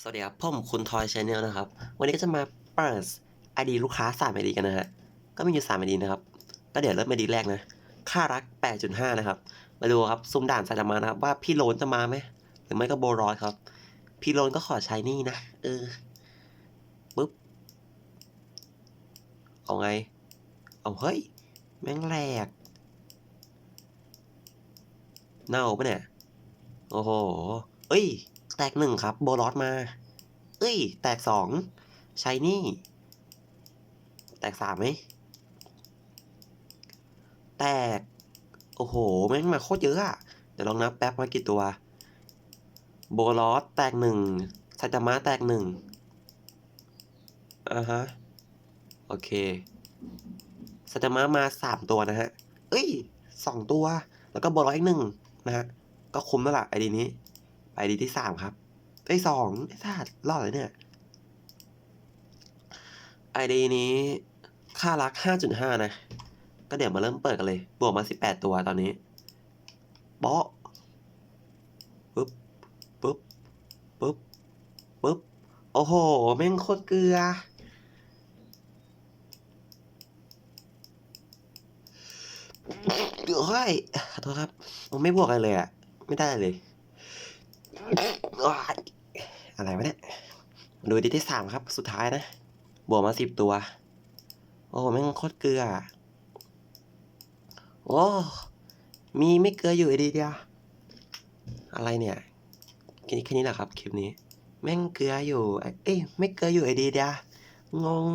สวัสดีครับผมคุณทอยชาแนลนะครับ วันนี้ก็จะมาเปิดไอดีลูกค้า3ไอดีกันนะฮะ ก็มีอยู่3ไอดีนะครับ ก็เดี๋ยวเริ่มไอดีแรกนะ ค่ารัก 8.5 นะครับ มาดูครับซุ่มด่านไซตามะนะครับ ว่าพี่โลนจะมาไหม หรือไม่ก็โบรอยครับ พี่โลนก็ขอใช้นี่นะ เออปึ๊บ เอาไง เอาเฮ้ย แม่งแหลก เน่าปะเนี่ย โอ้โห เอ้ย แตกหนึ่งครับ โบลอสมา เอ้ย แตกสองใช้นี่ แตกสามไหม แตก โอ้โห แม่งมาโคตรเยอะอะเดี๋ยวลองนับแป๊บว่ากี่ตัว โบลอสแตกหนึ่งไซตามะแตกหนึ่งอ่าฮะ โอเคไซตามะมาสามตัวนะฮะ เอ้ยสองตัว แล้วก็โบลอสอีกหนึ่งนะฮะ ก็คุ้มแล้วล่ะไอดีนี้ ไอดีที่สามครับไอสองไอ้สัตว์รอดเลยเนี่ยไอดีนี้ค่ารักห้าจุดห้านะ ก็เดี๋ยวมาเริ่มเปิดกันเลย บวกมาสิบแปดตัวตอนนี้เปาะปึ๊บปึ๊บปึ๊บปึ๊บ โอ้โห แม่งโคตรเกลือเฮ้ยขอโทษครับผมไม่บวกอะไรเลยอะ ไม่ได้เลย อะไรวะเนี่ย ดูดีที่สามครับ สุดท้ายนะ บวกมาสิบตัว โอ้แม่งโคตรเกลือ โอ้ มีไม่เกลืออยู่ไอดีเดียว อะไรเนี่ยแค่นี้แค่นี้แหละครับ คลิปนี้ แม่งเกลืออยู่ เอ้ยไม่เกลืออยู่ไอดีเดียวงง